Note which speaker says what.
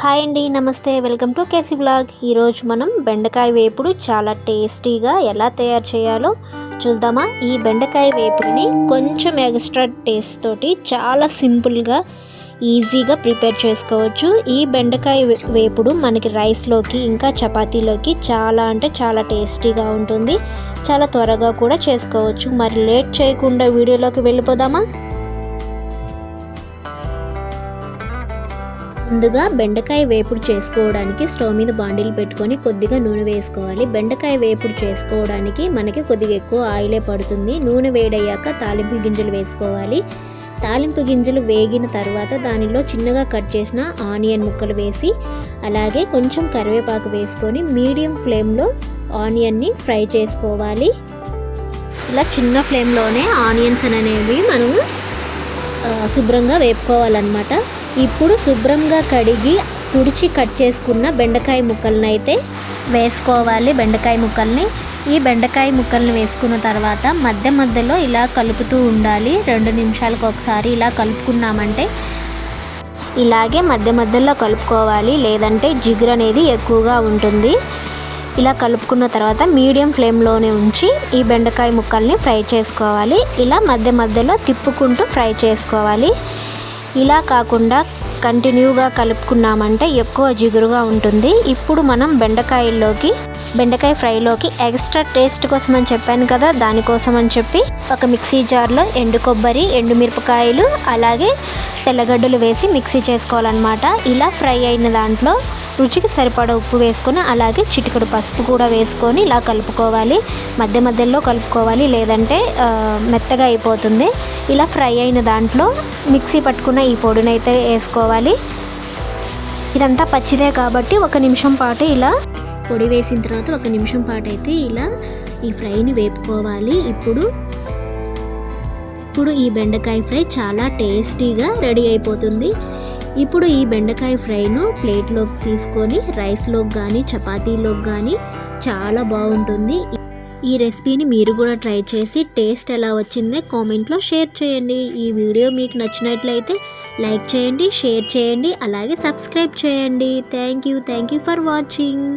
Speaker 1: Hi అండి నమస్తే. Welcome to K C blog. ఈరోజు మనం బెండకాయ వేపుడు చాలా టేస్టీగా ఎలా తయారు చేయాలో చూద్దామా. ఈ బెండకాయ వేపుడిని కొంచెం ఎక్స్ట్రా టేస్ట్ తోటి చాలా సింపుల్గా ఈజీగా ప్రిపేర్ చేసుకోవచ్చు. ఈ బెండకాయ వేపుడు మనకి రైస్లోకి ఇంకా చపాతీలోకి చాలా అంటే చాలా టేస్టీగా ఉంటుంది. చాలా త్వరగా కూడా చేసుకోవచ్చు. మరి లేట్ చేయకుండా వీడియోలోకి వెళ్ళిపోదామా. ముందుగా బెండకాయ వేపుడు చేసుకోవడానికి స్టవ్ మీద బాండీలు పెట్టుకొని కొద్దిగా నూనె వేసుకోవాలి. బెండకాయ వేపుడు చేసుకోవడానికి మనకి కొద్దిగా ఎక్కువ ఆయిలే పడుతుంది. నూనె వేడయ్యాక తాలింపు గింజలు వేసుకోవాలి. తాలింపు గింజలు వేగిన తర్వాత దానిలో చిన్నగా కట్ చేసిన ఆనియన్ ముక్కలు వేసి అలాగే కొంచెం కరివేపాకు వేసుకొని మీడియం ఫ్లేమ్లో ఆనియన్ని ఫ్రై చేసుకోవాలి. ఇలా చిన్న ఫ్లేమ్లోనే ఆనియన్స్ అనేవి మనము శుభ్రంగా వేపుకోవాలన్నమాట. ఇప్పుడు శుభ్రంగా కడిగి తుడిచి కట్ చేసుకున్న బెండకాయ ముక్కలను అయితే వేసుకోవాలి. బెండకాయ ముక్కల్ని ఈ బెండకాయ ముక్కల్ని వేసుకున్న తర్వాత మధ్య మధ్యలో ఇలా కలుపుతూ ఉండాలి. రెండు నిమిషాలకు ఒకసారి ఇలా కలుపుకున్నామంటే ఇలాగే మధ్య మధ్యలో కలుపుకోవాలి. లేదంటే జిగురు అనేది ఎక్కువగా ఉంటుంది. ఇలా కలుపుకున్న తర్వాత మీడియం ఫ్లేమ్లోనే ఉంచి ఈ బెండకాయ ముక్కల్ని ఫ్రై చేసుకోవాలి. ఇలా మధ్య మధ్యలో తిప్పుకుంటూ ఫ్రై చేసుకోవాలి. ఇలా కాకుండా కంటిన్యూగా కలుపుకున్నామంటే ఎక్కువ జిగురుగా ఉంటుంది. ఇప్పుడు మనం బెండకాయల్లోకి బెండకాయ ఫ్రైలోకి ఎక్స్ట్రా టేస్ట్ కోసం అని చెప్పాను కదా దానికోసం అని చెప్పి ఒక మిక్సీ జార్లో ఎండు కొబ్బరి ఎండు మిరపకాయలు అలాగే తెల్లగడ్డలు వేసి మిక్సీ చేసుకోవాలన్నమాట. ఇలా ఫ్రై అయిన దాంట్లో రుచికి సరిపడా ఉప్పు వేసుకొని అలాగే చిటికెడు పసుపు కూడా వేసుకొని ఇలా కలుపుకోవాలి. మధ్య మధ్యలో కలుపుకోవాలి. లేదంటే మెత్తగా అయిపోతుంది. ఇలా ఫ్రై అయిన దాంట్లో మిక్సీ పట్టుకున్న ఈ పొడిని అయితే వేసుకోవాలి. ఇదంతా పచ్చిదే కాబట్టి ఒక నిమిషం పాటు ఇలా పొడి వేసిన తర్వాత ఒక నిమిషం పాటు అయితే ఇలా ఈ ఫ్రైని వేపుకోవాలి. ఇప్పుడు ఇప్పుడు ఈ బెండకాయ ఫ్రై చాలా టేస్టీగా రెడీ అయిపోతుంది. ఇప్పుడు ఈ బెండకాయ ఫ్రైను ప్లేట్లోకి తీసుకొని రైస్లోకి కానీ చపాతీలోకి కానీ చాలా బాగుంటుంది. ఈ రెసిపీని మీరు కూడా ట్రై చేసి టేస్ట్ ఎలా వచ్చిందో కామెంట్లో షేర్ చేయండి. ఈ వీడియో మీకు నచ్చినట్లయితే లైక్ చేయండి షేర్ చేయండి అలాగే సబ్స్క్రైబ్ చేయండి. Thank you thank you for watching.